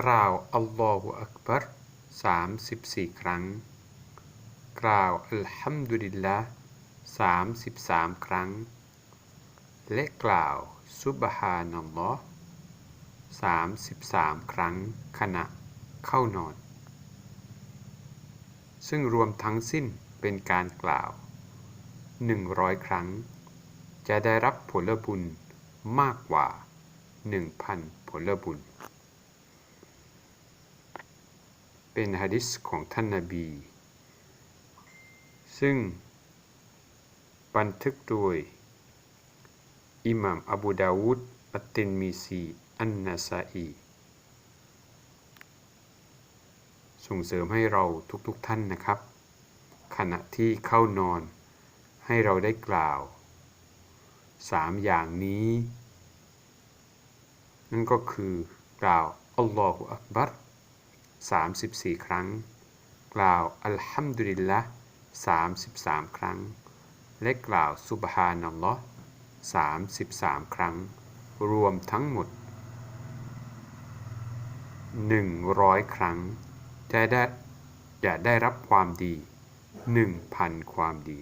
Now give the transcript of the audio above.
กล่าวอัลลอฮฺอักบัรสามสิบสี่ครั้ง กล่าวอัลฮัมดุลิลละสามสิบสามครั้ง และกล่าวซุบฮานัลลอฮ์สามสิบสามครั้งขณะเข้านอน ซึ่งรวมทั้งสิ้นเป็นการกล่าวหนึ่งร้อยครั้ง จะได้รับผลบุญมากกว่าหนึ่งพันผลบุญ เป็นฮะดิษของท่านนาบี ซึ่ง บันทึกโดยอิหม่ามอบูดาวุดอัตตินมีซี อันนาซาอีส่งเสริมให้เราทุกๆทท่านนะครับ ขณะที่เข้านอน ให้เราได้กล่าวสามอย่างนี้ นั่นก็คือกล่าวอัลลอฮฺอักบัร 34 ครั้ง กล่าวอัลฮัมดุลิลละ33 ครั้ง และกล่าวซุบฮานัลลอฮ์33 ครั้ง รวมทั้งหมด 100 ครั้ง จะได้จะได้รับความดี 1,000 ความดี